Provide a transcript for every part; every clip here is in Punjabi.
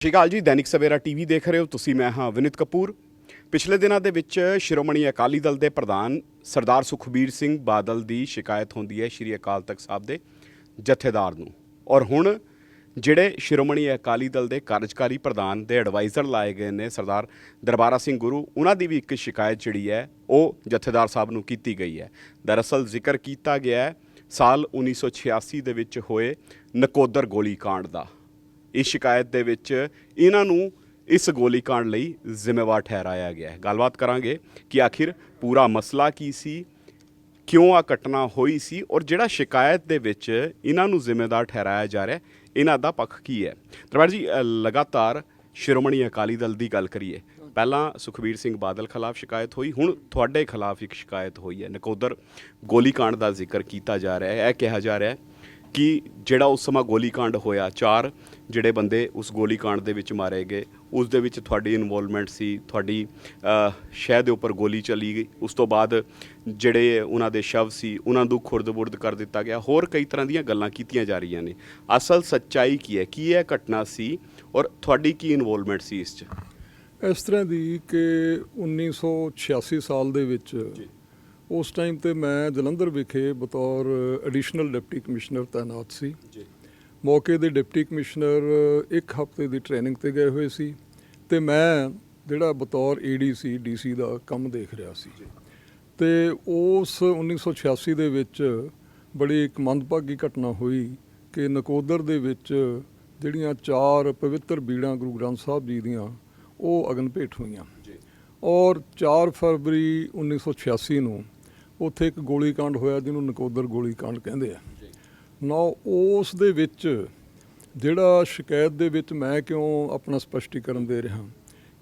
ਸਤਿ ਸ਼੍ਰੀ ਅਕਾਲ ਜੀ, ਦੈਨਿਕ ਸਵੇਰਾ ਟੀਵੀ ਦੇਖ ਰਹੇ ਹੋ ਤੁਸੀਂ, ਮੈਂ ਹਾਂ ਵਿਨਿਤ ਕਪੂਰ। ਪਿਛਲੇ ਦਿਨਾਂ ਦੇ ਵਿੱਚ ਸ਼੍ਰੋਮਣੀ ਅਕਾਲੀ ਦਲ ਦੇ ਪ੍ਰਧਾਨ ਸਰਦਾਰ ਸੁਖਬੀਰ ਸਿੰਘ ਬਾਦਲ ਦੀ ਸ਼ਿਕਾਇਤ ਹੁੰਦੀ ਹੈ ਸ਼੍ਰੀ ਅਕਾਲ ਤਖਤ ਸਾਹਿਬ ਦੇ ਜਥੇਦਾਰ ਨੂੰ। ਔਰ ਹੁਣ ਜਿਹੜੇ ਸ਼੍ਰੋਮਣੀ ਅਕਾਲੀ ਦਲ ਦੇ ਕਾਰਜਕਾਰੀ ਪ੍ਰਧਾਨ ਦੇ ਐਡਵਾਈਜ਼ਰ ਲਾਏ ਗਏ ਨੇ ਸਰਦਾਰ ਦਰਬਾਰਾ ਸਿੰਘ ਗੁਰੂ, ਉਹਨਾਂ ਦੀ ਵੀ ਇੱਕ ਸ਼ਿਕਾਇਤ ਜਿਹੜੀ ਹੈ, ਉਹ ਜਥੇਦਾਰ ਸਾਹਿਬ ਨੂੰ ਕੀਤੀ ਗਈ ਹੈ। ਦਰਅਸਲ ਜ਼ਿਕਰ ਕੀਤਾ ਗਿਆ ਹੈ, ਸਾਲ 1986 ਦੇ ਵਿੱਚ ਹੋਏ ਨਕੋਦਰ ਗੋਲੀकांड ਦਾ। ਇਸ ਸ਼ਿਕਾਇਤ ਦੇ ਵਿੱਚ ਇਹਨਾਂ ਨੂੰ ਇਸ ਗੋਲੀ ਕਾਂਡ ਲਈ ਜ਼ਿੰਮੇਵਾਰ ਠਹਿਰਾਇਆ ਗਿਆ ਹੈ। ਗੱਲਬਾਤ ਕਰਾਂਗੇ ਕਿ ਆਖਿਰ ਪੂਰਾ ਮਸਲਾ ਕੀ ਸੀ, ਕਿਉਂ ਆ ਘਟਨਾ ਹੋਈ ਸੀ ਔਰ ਜਿਹੜਾ ਸ਼ਿਕਾਇਤ ਦੇ ਵਿੱਚ ਇਹਨਾਂ ਨੂੰ ਜ਼ਿੰਮੇਵਾਰ ਠਹਿਰਾਇਆ ਜਾ ਰਿਹਾ ਇਹਨਾਂ ਦਾ ਪੱਖ ਕੀ ਹੈ। ਦਰਬਾਰ ਜੀ ਲਗਾਤਾਰ ਸ਼੍ਰੋਮਣੀ ਅਕਾਲੀ ਦਲ ਦੀ ਗੱਲ ਕਰੀਏ, ਪਹਿਲਾਂ ਸੁਖਵੀਰ ਸਿੰਘ ਬਾਦਲ ਖਿਲਾਫ ਸ਼ਿਕਾਇਤ ਹੋਈ, ਹੁਣ ਤੁਹਾਡੇ ਖਿਲਾਫ ਇੱਕ ਸ਼ਿਕਾਇਤ ਹੋਈ ਹੈ। ਨਕੋਦਰ ਗੋਲੀकांड ਦਾ ਜ਼ਿਕਰ ਕੀਤਾ ਜਾ ਰਿਹਾ ਹੈ, ਇਹ ਕਿਹਾ ਜਾ ਰਿਹਾ ਹੈ ਕਿ ਜਿਹੜਾ ਉਸ ਸਮਾਂ ਗੋਲੀकांड ਹੋਇਆ ਚਾਰ ਜਿਹੜੇ ਬੰਦੇ ਉਸ ਗੋਲੀकांड ਦੇ ਵਿੱਚ ਮਾਰੇ ਗਏ ਉਸ ਦੇ ਵਿੱਚ ਤੁਹਾਡੀ ਇਨਵੋਲਵਮੈਂਟ ਸੀ ਤੁਹਾਡੀ ਸ਼ਹਿ ਦੇ ਉੱਪਰ ਗੋਲੀ ਚਲੀ ਗਈ ਉਸ ਤੋਂ ਬਾਅਦ ਜਿਹੜੇ ਉਹਨਾਂ ਦੇ ਸ਼ਵ ਸੀ ਉਹਨਾਂ ਨੂੰ ਖੁਰਦ-ਬੁਰਦ ਕਰ ਦਿੱਤਾ ਗਿਆ। ਹੋਰ ਕਈ ਤਰ੍ਹਾਂ ਦੀਆਂ ਗੱਲਾਂ ਕੀਤੀਆਂ ਜਾ ਰਹੀਆਂ ਨੇ। ਅਸਲ ਸੱਚਾਈ ਕੀ ਹੈ? ਕੀ ਇਹ ਘਟਨਾ ਸੀ ਔਰ ਤੁਹਾਡੀ ਕੀ ਇਨਵੋਲਵਮੈਂਟ ਸੀ ਇਸ 'ਚ? ਇਸ ਤਰ੍ਹਾਂ ਦੀ ਕਿ 1986 ਸਾਲ ਦੇ ਵਿੱਚ ਉਸ ਟਾਈਮ ਤੇ ਮੈਂ ਜਲੰਧਰ ਵਿਖੇ ਬਤੌਰ ਐਡੀਸ਼ਨਲ ਡਿਪਟੀ ਕਮਿਸ਼ਨਰ ਤਾਇਨਾਤ ਸੀ। ਜੀ। ਮੌਕੇ ਦੇ ਡਿਪਟੀ ਕਮਿਸ਼ਨਰ ਇੱਕ ਹਫ਼ਤੇ ਦੀ ਟ੍ਰੇਨਿੰਗ ਤੇ ਗਏ ਹੋਏ ਸੀ ਤੇ ਮੈਂ ਜਿਹੜਾ ਬਤੌਰ ਏਡੀਸੀ ਡੀਸੀ ਦਾ ਕੰਮ ਦੇਖ ਰਿਹਾ ਸੀ। ਤੇ ਉਸ 1986 ਦੇ ਵਿੱਚ ਬੜੀ ਇੱਕ ਮੰਦਭਾਗੀ ਘਟਨਾ ਹੋਈ ਕਿ ਨਕੋਦਰ ਦੇ ਵਿੱਚ ਜਿਹੜੀਆਂ ਚਾਰ ਪਵਿੱਤਰ ਬੀੜਾਂ ਗੁਰੂ ਗ੍ਰੰਥ ਸਾਹਿਬ ਜੀ ਦੀਆਂ ਉਹ ਅਗਨ ਭੇਟ ਹੋਈਆਂ। ਜੀ। ਔਰ 4 ਫਰਵਰੀ 1986 ਨੂੰ ਉੱਥੇ ਇੱਕ ਗੋਲੀकांड ਹੋਇਆ ਜਿਹਨੂੰ ਨਕੋਦਰ ਗੋਲੀकांड ਕਹਿੰਦੇ ਆ। ਨਾ ਉਸ ਦੇ ਵਿੱਚ ਜਿਹੜਾ ਸ਼ਿਕਾਇਤ ਦੇ ਵਿੱਚ ਮੈਂ ਕਿਉਂ ਆਪਣਾ ਸਪਸ਼ਟੀਕਰਨ ਦੇ ਰਿਹਾ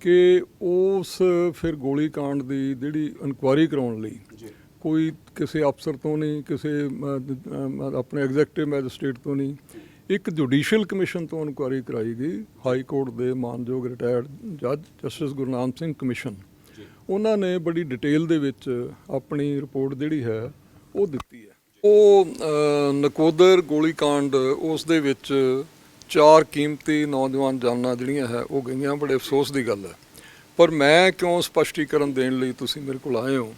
ਕਿ ਉਸ ਫਿਰ ਗੋਲੀकांड ਦੀ ਜਿਹੜੀ ਇਨਕੁਆਇਰੀ ਕਰਾਉਣ ਲਈ ਕੋਈ ਕਿਸੇ ਅਫਸਰ ਤੋਂ ਨਹੀਂ ਕਿਸੇ ਆਪਣੇ ਐਗਜ਼ੈਕਟਿਵ ਮੈਜਿਸਟ੍ਰੇਟ ਤੋਂ ਨਹੀਂ ਇੱਕ ਜੁਡੀਸ਼ੀਅਲ ਕਮਿਸ਼ਨ ਤੋਂ ਇਨਕੁਆਇਰੀ ਕਰਾਈ ਗਈ। ਹਾਈ ਕੋਰਟ ਦੇ ਮਾਨਯੋਗ ਰਿਟਾਇਰਡ ਜੱਜ ਜਸਟਿਸ ਗੁਰਨਾਮ ਸਿੰਘ ਕਮਿਸ਼ਨ। ਉਹਨਾਂ ਨੇ ਬੜੀ ਡਿਟੇਲ ਦੇ ਵਿੱਚ ਆਪਣੀ ਰਿਪੋਰਟ ਜਿਹੜੀ ਹੈ ਉਹ ਦਿੱਤੀ ਹੈ। ਉਹ ਨਕੋਦਰ ਗੋਲੀकांड ਉਸ ਦੇ ਵਿੱਚ ਚਾਰ ਕੀਮਤੀ ਨੌਜਵਾਨ ਜਾਨਾਂ ਜਿਹੜੀਆਂ ਹੈ ਉਹ ਗਈਆਂ। ਬੜੇ ਅਫਸੋਸ ਦੀ ਗੱਲ ਹੈ। ਪਰ ਮੈਂ ਕਿਉਂ ਸਪਸ਼ਟੀਕਰਨ ਦੇਣ ਲਈ ਤੁਸੀਂ ਮੇਰੇ ਕੋਲ ਆਏ ਹੋ?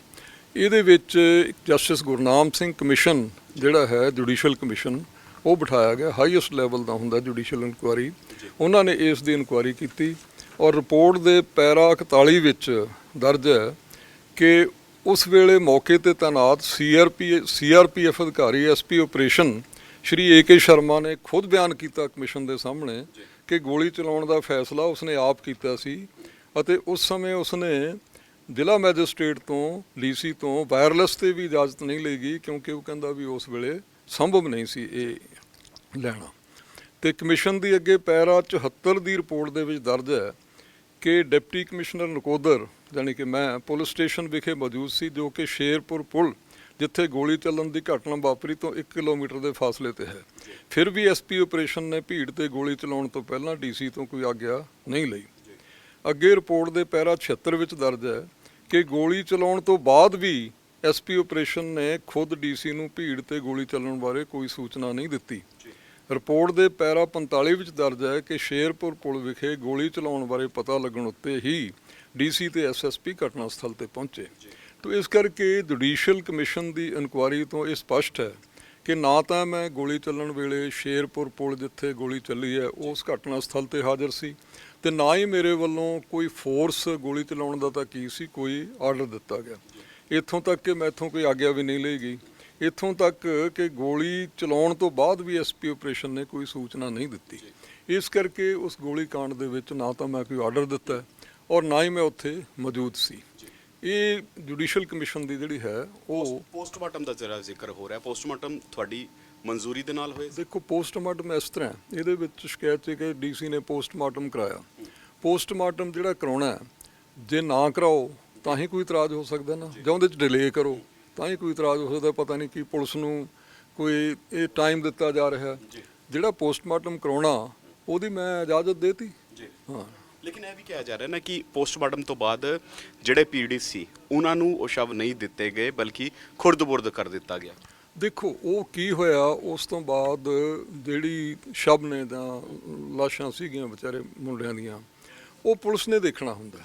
ਇਹਦੇ ਵਿੱਚ ਜਸਟਿਸ ਗੁਰਨਾਮ ਸਿੰਘ ਕਮਿਸ਼ਨ ਜਿਹੜਾ ਹੈ ਜੁਡੀਸ਼ੀਅਲ ਕਮਿਸ਼ਨ ਉਹ ਬਿਠਾਇਆ ਗਿਆ। ਹਾਈਐਸਟ ਲੈਵਲ ਦਾ ਹੁੰਦਾ ਜੁਡੀਸ਼ੀਅਲ ਇਨਕੁਆਇਰੀ ਉਹਨਾਂ ਨੇ ਇਸ ਦੀ ਇਨਕੁਆਇਰੀ ਕੀਤੀ ਔਰ ਰਿਪੋਰਟ ਦੇ ਪੈਰਾ 41 ਵਿੱਚ ਦਰਜ ਹੈ ਕਿ ਉਸ ਵੇਲੇ ਮੌਕੇ ਤੇ ਤਾਇਨਾਤ ਸੀਆਰਪੀ ਸੀਆਰਪੀਐਫ ਅਧਿਕਾਰੀ SP operation Shri AK Sharma ਨੇ ਖੁਦ ਬਿਆਨ ਕੀਤਾ ਕਮਿਸ਼ਨ ਦੇ ਸਾਹਮਣੇ ਕਿ ਗੋਲੀ ਚਲਾਉਣ ਦਾ ਫੈਸਲਾ ਉਸਨੇ ਆਪ ਕੀਤਾ ਸੀ ਅਤੇ ਉਸ ਸਮੇਂ ਉਸਨੇ ਜ਼ਿਲ੍ਹਾ ਮੈਜਿਸਟ੍ਰੇਟ ਤੋਂ ਲੀਸੀ ਤੋਂ ਵਾਇਰਲੈਸ ਤੇ ਵੀ ਇਜਾਜ਼ਤ ਨਹੀਂ ਲਈ ਗਈ ਕਿਉਂਕਿ ਉਹ ਕਹਿੰਦਾ ਵੀ ਉਸ ਵੇਲੇ ਸੰਭਵ ਨਹੀਂ ਸੀ ਇਹ ਲੈਣਾ। ਤੇ ਕਮਿਸ਼ਨ ਦੀ ਅੱਗੇ ਪੈਰਾ 74 ਦੀ ਰਿਪੋਰਟ ਦੇ ਵਿੱਚ ਦਰਜ ਹੈ ਕਿ ਡਿਪਟੀ ਕਮਿਸ਼ਨਰ ਨਕੋਦਰ ਜਾਣੀ ਕਿ ਮੈਂ ਪੁਲਿਸ ਸਟੇਸ਼ਨ ਵਿਖੇ ਮੌਜੂਦ ਸੀ, ਜੋ ਕਿ ਸ਼ੇਰਪੁਰ ਪੁਲ, ਜਿੱਥੇ ਗੋਲੀ ਚੱਲਣ ਦੀ ਘਟਨਾ ਵਾਪਰੀ ਤੋਂ 1 ਕਿਲੋਮੀਟਰ ਦੇ ਫਾਸਲੇ ਤੇ ਹੈ। ਫਿਰ ਵੀ ਐਸਪੀ ਆਪਰੇਸ਼ਨ ਨੇ ਭੀੜ ਤੇ ਗੋਲੀ ਚਲਾਉਣ ਤੋਂ ਪਹਿਲਾਂ ਡੀਸੀ ਤੋਂ ਕੋਈ ਆਗਿਆ ਨਹੀਂ ਲਈ। ਅੱਗੇ ਰਿਪੋਰਟ ਦੇ ਪੈਰਾ 76 ਵਿੱਚ ਦਰਜ ਹੈ ਕਿ ਗੋਲੀ ਚਲਾਉਣ ਤੋਂ ਬਾਅਦ ਵੀ ਐਸਪੀ ਆਪਰੇਸ਼ਨ ਨੇ ਖੁਦ ਡੀਸੀ ਨੂੰ ਭੀੜ ਤੇ ਗੋਲੀ ਚੱਲਣ ਬਾਰੇ ਕੋਈ ਸੂਚਨਾ ਨਹੀਂ ਦਿੱਤੀ। ਰਿਪੋਰਟ ਦੇ ਪੈਰਾ 45 ਵਿੱਚ ਦਰਜ ਹੈ ਕਿ ਸ਼ੇਰਪੁਰ ਪੁਲ ਵਿਖੇ ਗੋਲੀ ਚਲਾਉਣ ਬਾਰੇ ਪਤਾ ਲੱਗਣ ਉੱਤੇ ਹੀ ਡੀਸੀ ਤੇ ਐਸਐਸਪੀ ਘਟਨਾ ਸਥਲ ਤੇ ਪਹੁੰਚੇ। ਤੋ ਇਸ ਕਰਕੇ ਜੁਡੀਸ਼ੀਅਲ ਕਮਿਸ਼ਨ ਦੀ ਇਨਕੁਆਇਰੀ ਤੋਂ ਇਹ ਸਪਸ਼ਟ ਹੈ ਕਿ ਨਾ ਤਾਂ ਮੈਂ ਗੋਲੀ ਚੱਲਣ ਵੇਲੇ ਸ਼ੇਰਪੁਰ ਪੁਲ ਜਿੱਥੇ ਗੋਲੀ ਚੱਲੀ ਹੈ, ਉਸ ਘਟਨਾ ਸਥਲ ਤੇ ਹਾਜ਼ਰ ਸੀ ਤੇ ਨਾ ਹੀ ਮੇਰੇ ਵੱਲੋਂ ਕੋਈ ਫੋਰਸ ਗੋਲੀ ਚਲਾਉਣ ਦਾ ਤਾਂ ਕੀ ਸੀ, ਕੋਈ ਆਰਡਰ ਦਿੱਤਾ ਗਿਆ। ਇੱਥੋਂ ਤੱਕ ਕਿ ਮੈਥੋਂ ਕੋਈ ਆਗਿਆ ਵੀ ਨਹੀਂ ਲਈ ਗਈ। ਇੱਥੋਂ ਤੱਕ ਕਿ ਗੋਲੀ ਚਲਾਉਣ ਤੋਂ ਬਾਅਦ ਵੀ ਐਸਪੀ ਆਪਰੇਸ਼ਨ ਨੇ ਕੋਈ ਸੂਚਨਾ ਨਹੀਂ ਦਿੱਤੀ। ਇਸ ਕਰਕੇ ਉਸ ਗੋਲੀ ਕਾਂਡ ਦੇ ਵਿੱਚ ਨਾ ਤਾਂ ਮੈਂ ਕੋਈ ਆਰਡਰ ਦਿੱਤਾ ਔਰ ਨਾ ਹੀ ਮੈਂ ਉੱਥੇ ਮੌਜੂਦ ਸੀ। ਇਹ ਜੁਡੀਸ਼ੀਅਲ ਕਮਿਸ਼ਨ ਦੀ ਜਿਹੜੀ ਹੈ ਉਹ ਪੋਸਟਮਾਰਟਮ ਦਾ ਜ਼ਰਾ ਜ਼ਿਕਰ ਹੋ ਰਿਹਾ ਪੋਸਟਮਾਰਟਮ ਤੁਹਾਡੀ ਮਨਜ਼ੂਰੀ ਦੇ ਨਾਲ ਹੋਏ? ਦੇਖੋ ਪੋਸਟਮਾਰਟਮ ਇਸ ਤਰ੍ਹਾਂ ਇਹਦੇ ਵਿੱਚ ਸ਼ਿਕਾਇਤ ਹੈ ਕਿ ਡੀਸੀ ਨੇ ਪੋਸਟਮਾਰਟਮ ਕਰਾਇਆ। ਪੋਸਟਮਾਰਟਮ ਜਿਹੜਾ ਕਰਾਉਣਾ ਹੈ, ਜੇ ਨਾ ਕਰਾਓ ਤਾਂ ਹੀ ਕੋਈ ਇਤਰਾਜ਼ ਹੋ ਸਕਦਾ ਨਾ। ਜਾਂ। ਉਹਦੇ ਚ ਡਿਲੇ ਕਰੋ ਤਾਂ ਹੀ ਕੋਈ ਇਤਰਾਜ਼ ਹੋ ਸਕਦਾ। ਪਤਾ ਨਹੀਂ ਕਿ ਪੁਲਿਸ ਨੂੰ ਕੋਈ ਇਹ ਟਾਈਮ ਦਿੱਤਾ ਜਾ ਰਿਹਾ। ਜਿਹੜਾ ਪੋਸਟਮਾਰਟਮ ਕਰਾਉਣਾ ਉਹਦੀ ਮੈਂ ਇਜਾਜ਼ਤ ਦੇਤੀ। ਜੀ। ਹਾਂ। ਲੇਕਿਨ ਇਹ ਵੀ ਕਿਹਾ ਜਾ ਰਿਹਾ ਨਾ ਕਿ ਪੋਸਟਮਾਰਟਮ ਤੋਂ ਬਾਅਦ ਜਿਹੜੇ ਪੀੜੀ ਸੀ ਉਹਨਾਂ ਨੂੰ ਉਹ ਸ਼ਵ ਨਹੀਂ ਦਿੱਤੇ ਗਏ ਬਲਕਿ ਖੁਰਦ-ਬੁਰਦ ਕਰ ਦਿੱਤਾ ਗਿਆ। ਦੇਖੋ ਉਹ ਕੀ ਹੋਇਆ ਉਸ ਤੋਂ ਬਾਅਦ ਜਿਹੜੀ ਸ਼ਬ ਨੇ ਦਾ ਲਾਸ਼ਾਂ ਸੀਗੀਆਂ ਵਿਚਾਰੇ ਮੁੰਡਿਆਂ ਦੀਆਂ ਉਹ ਪੁਲਿਸ ਨੇ ਦੇਖਣਾ ਹੁੰਦਾ।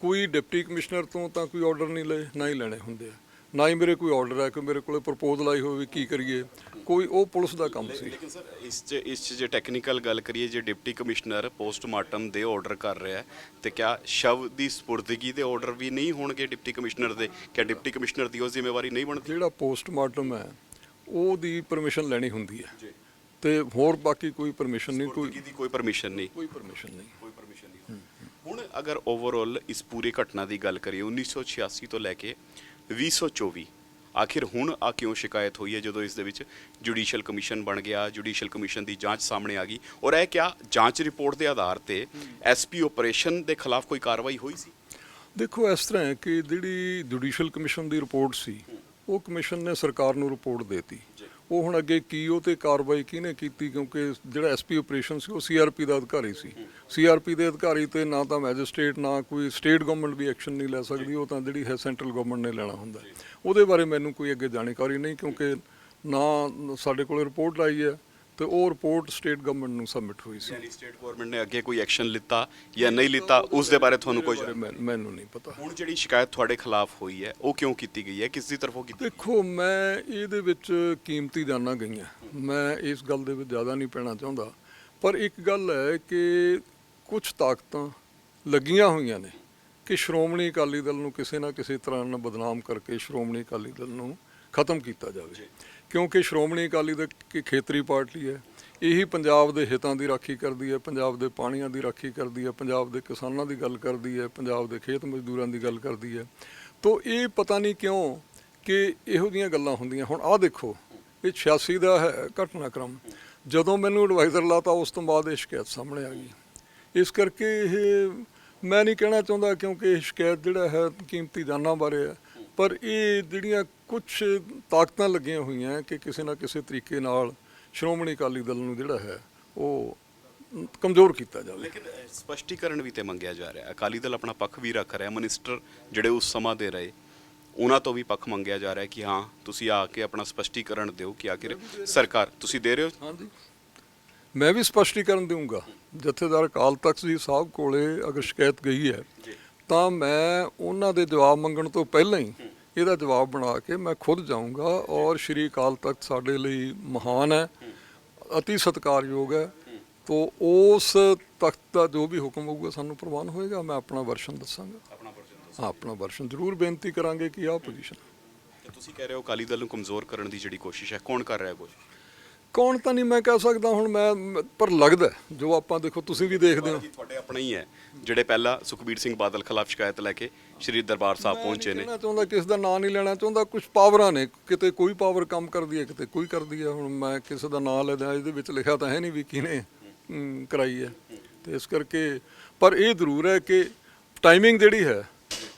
ਕੋਈ ਡਿਪਟੀ ਕਮਿਸ਼ਨਰ ਤੋਂ ਤਾਂ ਕੋਈ ਆਰਡਰ ਨਹੀਂ ਲਏ ਨਾ ਹੀ ਲੈਣੇ ਹੁੰਦੇ ਆ। ਨਾ ਹੀ ਮੇਰੇ ਕੋਈ ਆਰਡਰ ਹੈ ਕਿ ਮੇਰੇ ਕੋਲੇ ਪ੍ਰਪੋਜ਼ਲ ਆਈ ਹੋਵੇ ਕੀ ਕਰੀਏ। ਕੋਈ ਉਹ ਪੁਲਿਸ ਦਾ ਕੰਮ ਸੀ। ਲੇਕਿਨ ਸਰ ਇਸ 'ਚ ਇਸ 'ਚ ਜੇ ਟੈਕਨੀਕਲ ਗੱਲ ਕਰੀਏ ਜੇ ਡਿਪਟੀ ਕਮਿਸ਼ਨਰ ਪੋਸਟਮਾਰਟਮ ਦੇ ਆਰਡਰ ਕਰ ਰਿਹਾ ਹੈ ਤੇ ਕਿਆ ਸ਼ਵ ਦੀ ਸਪੁਰਦਗੀ ਦੇ ਆਰਡਰ ਵੀ ਨਹੀਂ ਹੋਣਗੇ ਡਿਪਟੀ ਕਮਿਸ਼ਨਰ ਦੇ? ਕਿਆ ਡਿਪਟੀ ਕਮਿਸ਼ਨਰ ਦੀ ਉਹ ਜ਼ਿੰਮੇਵਾਰੀ ਨਹੀਂ ਬਣਦੀ? ਜਿਹੜਾ ਪੋਸਟਮਾਰਟਮ ਹੈ ਉਹਦੀ ਪਰਮਿਸ਼ਨ ਲੈਣੀ ਹੁੰਦੀ ਹੈ। ਜੀ। ਤੇ ਹੋਰ ਬਾਕੀ ਕੋਈ ਪਰਮਿਸ਼ਨ ਨਹੀਂ ਕੋਈ ਸਪੁਰਦਗੀ ਦੀ ਕੋਈ ਪਰਮਿਸ਼ਨ ਨਹੀਂ। ਕੋਈ ਪਰਮਿਸ਼ਨ ਨਹੀਂ। ਕੋਈ ਪਰਮਿਸ਼ਨ ਨਹੀਂ ਹੁਣ ਅਗਰ ਓਵਰਆਲ ਇਸ ਪੂਰੀ ਘਟਨਾ ਦੀ ਗੱਲ ਕਰੀਏ 1986 ਤੋਂ ਲੈ ਕੇ 2024 ਆਖਿਰ ਹੁਣ ਆ ਕਿਉਂ ਸ਼ਿਕਾਇਤ ਹੋਈ ਹੈ ਜਦੋਂ ਇਸ ਦੇ ਵਿੱਚ ਜੁਡੀਸ਼ੀਅਲ ਕਮਿਸ਼ਨ ਬਣ ਗਿਆ ਜੁਡੀਸ਼ੀਅਲ ਕਮਿਸ਼ਨ ਦੀ ਜਾਂਚ ਸਾਹਮਣੇ ਆ ਗਈ ਔਰ ਇਹ ਕਿਆ ਜਾਂਚ ਰਿਪੋਰਟ ਦੇ ਆਧਾਰ ਤੇ ਐਸਪੀ ਆਪਰੇਸ਼ਨ ਦੇ ਖਿਲਾਫ ਕੋਈ ਕਾਰਵਾਈ ਹੋਈ ਸੀ? ਦੇਖੋ ਇਸ ਤਰ੍ਹਾਂ ਹੈ ਕਿ ਜਿਹੜੀ ਜੁਡੀਸ਼ੀਅਲ ਕਮਿਸ਼ਨ ਦੀ ਰਿਪੋਰਟ ਸੀ ਉਹ ਕਮਿਸ਼ਨ ਨੇ ਸਰਕਾਰ ਨੂੰ ਰਿਪੋਰਟ ਦੇਤੀ। ਉਹ ਹੁਣ ਅੱਗੇ ਕੀ ਉਹ ਤੇ ਕਾਰਵਾਈ ਕਿਹਨੇ ਕੀਤੀ? ਕਿਉਂਕਿ ਜਿਹੜਾ ਐਸਪੀ ਆਪਰੇਸ਼ਨ ਸੀ, ਉਹ ਸੀਆਰਪੀ ਦਾ ਅਧਿਕਾਰੀ ਸੀ। ਸੀਆਰਪੀ ਦੇ ਅਧਿਕਾਰੀ ਤੇ ਨਾ ਤਾਂ ਮੈਜਿਸਟ੍ਰੇਟ ਨਾ ਕੋਈ ਸਟੇਟ ਗਵਰਨਮੈਂਟ ਵੀ ਐਕਸ਼ਨ ਨਹੀਂ ਲੈ ਸਕਦੀ। ਉਹ ਤਾਂ ਜਿਹੜੀ ਹੈ ਸੈਂਟਰਲ ਗਵਰਨਮੈਂਟ ਨੇ ਲੈਣਾ ਹੁੰਦਾ। ਉਹਦੇ ਬਾਰੇ ਮੈਨੂੰ ਕੋਈ ਅੱਗੇ ਜਾਣਕਾਰੀ ਨਹੀਂ, ਕਿਉਂਕਿ ਨਾ ਸਾਡੇ ਕੋਲ ਰਿਪੋਰਟ ਆਈ ਹੈ। ਤੇ ਉਹ ਰਿਪੋਰਟ ਸਟੇਟ ਗਵਰਨਮੈਂਟ ਨੂੰ ਸਬਮਿਟ ਹੋਈ ਸੀ। ਯਾਨੀ ਸਟੇਟ ਗਵਰਨਮੈਂਟ ਨੇ ਅੱਗੇ ਕੋਈ ਐਕਸ਼ਨ ਲਿੱਤਾ ਜਾਂ ਨਹੀਂ ਲਿੱਤਾ ਉਸ ਦੇ ਬਾਰੇ ਤੁਹਾਨੂੰ ਕੋਈ ਮੈਨ- ਮੈਨੂੰ ਨਹੀਂ ਪਤਾ। ਹੁਣ ਜਿਹੜੀ ਸ਼ਿਕਾਇਤ ਤੁਹਾਡੇ ਖਿਲਾਫ ਹੋਈ ਹੈ ਉਹ ਕਿਉਂ ਕੀਤੀ ਗਈ ਹੈ? ਕਿਸ ਦੀ ਤਰਫੋਂ ਕੀਤੀ ਦੇਖੋ ਮੈਂ ਇਹਦੇ ਵਿੱਚ ਕੀਮਤੀ ਜਾਨਾਂ ਗਈਆਂ। ਮੈਂ ਇਸ ਗੱਲ ਦੇ ਵਿੱਚ ਜ਼ਿਆਦਾ ਨਹੀਂ ਪੈਣਾ ਚਾਹੁੰਦਾ। ਪਰ ਇੱਕ ਗੱਲ ਹੈ ਕਿ ਕੁਝ ਤਾਕਤਾਂ ਲੱਗੀਆਂ ਹੋਈਆਂ ਨੇ ਕਿ ਸ਼੍ਰੋਮਣੀ ਅਕਾਲੀ ਦਲ ਨੂੰ ਕਿਸੇ ਨਾ ਕਿਸੇ ਤਰ੍ਹਾਂ ਨਾਲ ਬਦਨਾਮ ਕਰਕੇ ਸ਼੍ਰੋਮਣੀ ਅਕਾਲੀ ਦਲ ਨੂੰ ਖਤਮ ਕੀਤਾ ਜਾਵੇ। ਕਿਉਂਕਿ ਸ਼੍ਰੋਮਣੀ ਅਕਾਲੀ ਦਲ ਇੱਕ ਖੇਤਰੀ ਪਾਰਟੀ ਹੈ, ਇਹੀ ਪੰਜਾਬ ਦੇ ਹਿੱਤਾਂ ਦੀ ਰਾਖੀ ਕਰਦੀ ਹੈ, ਪੰਜਾਬ ਦੇ ਪਾਣੀਆਂ ਦੀ ਰਾਖੀ ਕਰਦੀ ਹੈ, ਪੰਜਾਬ ਦੇ ਕਿਸਾਨਾਂ ਦੀ ਗੱਲ ਕਰਦੀ ਹੈ, ਪੰਜਾਬ ਦੇ ਖੇਤ ਮਜ਼ਦੂਰਾਂ ਦੀ ਗੱਲ ਕਰਦੀ ਹੈ। ਤੋਂ ਇਹ ਪਤਾ ਨਹੀਂ ਕਿਉਂ ਕਿ ਇਹੋ ਜਿਹੀਆਂ ਗੱਲਾਂ ਹੁੰਦੀਆਂ। ਹੁਣ ਆਹ ਦੇਖੋ, ਇਹ 86 ਦਾ ਹੈ ਘਟਨਾਕ੍ਰਮ। ਜਦੋਂ ਮੈਨੂੰ ਐਡਵਾਈਜ਼ਰ ਲਾਤਾ, ਉਸ ਤੋਂ ਬਾਅਦ ਇਹ ਸ਼ਿਕਾਇਤ ਸਾਹਮਣੇ ਆ ਗਈ। ਇਸ ਕਰਕੇ ਇਹ ਮੈਂ ਨਹੀਂ ਕਹਿਣਾ ਚਾਹੁੰਦਾ ਕਿਉਂਕਿ ਇਹ ਸ਼ਿਕਾਇਤ ਜਿਹੜਾ ਹੈ ਕੀਮਤੀ ਜਾਨਾਂ ਬਾਰੇ ਹੈ, ਪਰ ਇਹ ਜਿਹੜੀਆਂ ਕੁਝ ਤਾਕਤਾਂ ਲੱਗੀਆਂ ਹੋਈਆਂ ਕਿ ਕਿਸੇ ਨਾ ਕਿਸੇ ਤਰੀਕੇ ਨਾਲ ਸ਼੍ਰੋਮਣੀ ਅਕਾਲੀ ਦਲ ਨੂੰ ਜਿਹੜਾ ਹੈ ਉਹ ਕਮਜ਼ੋਰ ਕੀਤਾ ਜਾਵੇ। ਲੇਕਿਨ ਸਪਸ਼ਟੀਕਰਨ ਵੀ ਤੇ ਮੰਗਿਆ ਜਾ ਰਿਹਾ। ਅਕਾਲੀ ਦਲ ਆਪਣਾ ਪੱਖ ਵੀ ਰੱਖ ਰਿਹਾ ਮਿਨਿਸਟਰ ਜਿਹੜੇ ਉਸ ਸਮਾਂ ਦੇ ਰਹੇ ਉਹਨਾਂ ਤੋਂ ਵੀ ਪੱਖ ਮੰਗਿਆ ਜਾ ਰਿਹਾ ਕਿ ਹਾਂ ਤੁਸੀਂ ਆ ਕੇ ਆਪਣਾ ਸਪਸ਼ਟੀਕਰਨ ਦਿਓ ਕਿ ਆਖਿਰ ਸਰਕਾਰ ਤੁਸੀਂ ਦੇ ਰਹੇ ਹੋ? ਹਾਂਜੀ। ਮੈਂ ਵੀ ਸਪਸ਼ਟੀਕਰਨ ਦੇਵਾਂਗਾ ਜਥੇਦਾਰ ਅਕਾਲ ਤਖਤ ਜੀ ਸਾਹਿਬ ਕੋਲੇ ਅਗਰ ਸ਼ਿਕਾਇਤ ਗਈ ਹੈ ਤਾਂ ਮੈਂ ਉਹਨਾਂ ਦੇ ਜਵਾਬ ਮੰਗਣ ਤੋਂ ਪਹਿਲਾਂ ਹੀ ਇਹਦਾ ਜਵਾਬ ਬਣਾ ਕੇ ਮੈਂ ਖੁਦ ਜਾਊਂਗਾ ਔਰ ਸ਼੍ਰੀ ਅਕਾਲ ਤਖਤ ਸਾਡੇ ਲਈ ਮਹਾਨ ਹੈ ਅਤੀ ਸਤਿਕਾਰਯੋਗ ਹੈ। ਤੋਂ ਉਸ ਤਖਤ ਦਾ ਜੋ ਵੀ ਹੁਕਮ ਹੋਊਗਾ ਸਾਨੂੰ ਪ੍ਰਵਾਨ ਹੋਏਗਾ ਮੈਂ ਆਪਣਾ ਵਰਸ਼ਨ ਦੱਸਾਂਗਾ। ਆਪਣਾ ਵਰਜਨ ਹਾਂ ਆਪਣਾ ਵਰਸ਼ਨ ਜ਼ਰੂਰ ਬੇਨਤੀ ਕਰਾਂਗੇ ਕਿ ਆਹ ਪੋਜੀਸ਼ਨ ਤੁਸੀਂ ਕਹਿ ਰਹੇ ਹੋ ਅਕਾਲੀ ਦਲ ਨੂੰ ਕਮਜ਼ੋਰ ਕਰਨ ਦੀ ਜਿਹੜੀ ਕੋਸ਼ਿਸ਼ ਹੈ ਕੌਣ ਕਰ ਰਿਹਾ ਹੈ ਕੋਸ਼ਿਸ਼? ਕੌਣ ਤਾਂ ਨਹੀਂ ਮੈਂ ਕਹਿ ਸਕਦਾ ਹੁਣ ਮੈਂ ਮੈਂ- ਪਰ ਲੱਗਦਾ ਜੋ ਆਪਾਂ ਦੇਖੋ ਤੁਸੀਂ ਵੀ ਦੇਖਦੇ ਹੋ। ਤੁਹਾਡੇ ਆਪਣੇ ਹੀ ਹੈ ਜਿਹੜੇ ਪਹਿਲਾਂ ਸੁਖਬੀਰ ਸਿੰਘ ਬਾਦਲ ਖਿਲਾਫ ਸ਼ਿਕਾਇਤ ਲੈ ਕੇ ਸ਼੍ਰੀ ਦਰਬਾਰ ਸਾਹਿਬ ਪਹੁੰਚੇ ਨੇ। ਕਹਿਣਾ ਚਾਹੁੰਦਾ ਕਿਸ ਦਾ ਨਾਂ ਨਹੀਂ ਲੈਣਾ ਚਾਹੁੰਦਾ ਕੁਝ ਪਾਵਰਾਂ ਨੇ ਕਿਤੇ ਕੋਈ ਪਾਵਰ ਕੰਮ ਕਰਦੀ ਹੈ ਕਿਤੇ ਕੋਈ ਕਰਦੀ ਹੈ ਹੁਣ ਮੈਂ ਕਿਸੇ ਦਾ ਨਾਂ ਲੈਦਾ ਇਹਦੇ ਵਿੱਚ ਲਿਖਿਆ ਤਾਂ ਹੈ ਨਹੀਂ ਵੀ ਕਿਹਨੇ ਕਰਾਈ ਹੈ। ਤੇ ਇਸ ਕਰਕੇ ਪਰ ਇਹ ਜ਼ਰੂਰ ਹੈ ਕਿ ਟਾਈਮਿੰਗ ਜਿਹੜੀ ਹੈ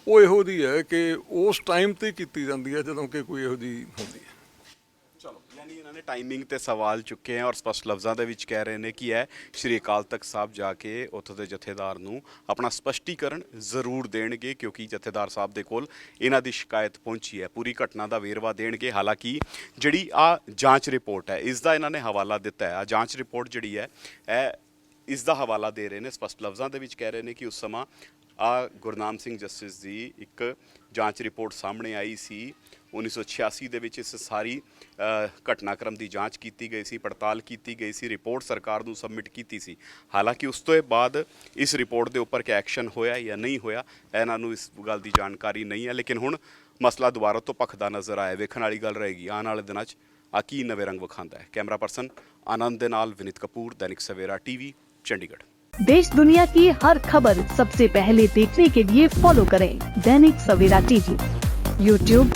ਉਹ ਇਹੋ ਦੀ ਹੈ ਕਿ ਉਸ ਟਾਈਮ ਤੇ ਕੀਤੀ ਜਾਂਦੀ ਹੈ ਜਦੋਂ ਕਿ ਕੋਈ ਇਹੋ ਜੀ ਹੁੰਦੀ ਹੈ। ਨੇ ਟਾਈਮਿੰਗ ਤੇ ਸਵਾਲ ਚੁੱਕੇ ਆ ਔਰ ਸਪਸ਼ਟ ਲਫ਼ਜ਼ਾਂ ਦੇ ਵਿੱਚ ਕਹਿ ਰਹੇ ਨੇ ਕਿ ਇਹ ਸ਼੍ਰੀ ਅਕਾਲ ਤਖਤ ਸਾਹਿਬ ਜਾ ਕੇ ਉੱਥੋਂ ਦੇ ਜਥੇਦਾਰ ਨੂੰ ਆਪਣਾ ਸਪਸ਼ਟੀਕਰਨ ਜ਼ਰੂਰ ਦੇਣਗੇ ਕਿਉਂਕਿ ਜਥੇਦਾਰ ਸਾਹਿਬ ਦੇ ਕੋਲ ਇਹਨਾਂ ਦੀ ਸ਼ਿਕਾਇਤ ਪਹੁੰਚੀ ਹੈ। ਪੂਰੀ ਘਟਨਾ ਦਾ ਵੇਰਵਾ ਦੇਣਗੇ। ਹਾਲਾਂਕਿ ਜਿਹੜੀ ਆ ਜਾਂਚ ਰਿਪੋਰਟ ਹੈ, ਇਸ ਦਾ ਇਹਨਾਂ ਨੇ ਹਵਾਲਾ ਦਿੱਤਾ ਹੈ। ਆ ਜਾਂਚ ਰਿਪੋਰਟ ਜਿਹੜੀ ਹੈ, ਇਹ ਇਸ ਦਾ ਹਵਾਲਾ ਦੇ ਰਹੇ ਨੇ। ਸਪਸ਼ਟ ਲਫ਼ਜ਼ਾਂ ਦੇ ਵਿੱਚ ਕਹਿ ਰਹੇ ਨੇ ਕਿ ਉਸ ਸਮਾਂ ਆ ਗੁਰਨਾਮ ਸਿੰਘ ਜਸਟਿਸ ਦੀ ਇੱਕ ਜਾਂਚ ਰਿਪੋਰਟ ਸਾਹਮਣੇ ਆਈ ਸੀ। 1986 ਦੇ ਵਿੱਚ ਇਸ ਸਾਰੀ ਅ, ਘਟਨਾਕ੍ਰਮ ਦੀ ਜਾਂਚ ਕੀਤੀ ਗਈ ਸੀ ਪੜਤਾਲ ਕੀਤੀ ਗਈ ਸੀ ਰਿਪੋਰਟ ਸਰਕਾਰ ਨੂੰ ਸਬਮਿਟ ਕੀਤੀ ਸੀ ਹਾਲਾਂਕਿ ਉਸ ਤੋਂ ਬਾਅਦ ਇਸ ਰਿਪੋਰਟ ਦੇ ਉੱਪਰ ਕਿ ਐਕਸ਼ਨ ਹੋਇਆ ਜਾਂ ਨਹੀਂ ਹੋਇਆ ਇਹਨਾਂ ਨੂੰ ਇਸ ਗੱਲ ਦੀ ਜਾਣਕਾਰੀ ਨਹੀਂ ਹੈ ਲੇਕਿਨ ਹੁਣ ਮਸਲਾ ਦੁਬਾਰਾ ਤੋਂ ਭਖਦਾ ਨਜ਼ਰ ਆਇਆ ਵੇਖਣ ਵਾਲੀ ਗੱਲ ਰਹੇਗੀ ਆਉਣ ਵਾਲੇ ਦਿਨਾਂ 'ਚ ਆ ਕੀ ਨਵੇਂ ਰੰਗ ਵਿਖਾਉਂਦਾ ਹੈ ਕੈਮਰਾ ਪਰਸਨ ਆਨੰਦ ਦੇ ਨਾਲ ਵਿਨੀਤ ਕਪੂਰ ਦੈਨਿਕ ਸਵੇਰਾ ਟੀਵੀ ਚੰਡੀਗੜ੍ਹ देश दुनिया की हर खबर सबसे पहले देखने के लिए फॉलो करें दैनिक सवेरा टीवी यूट्यूब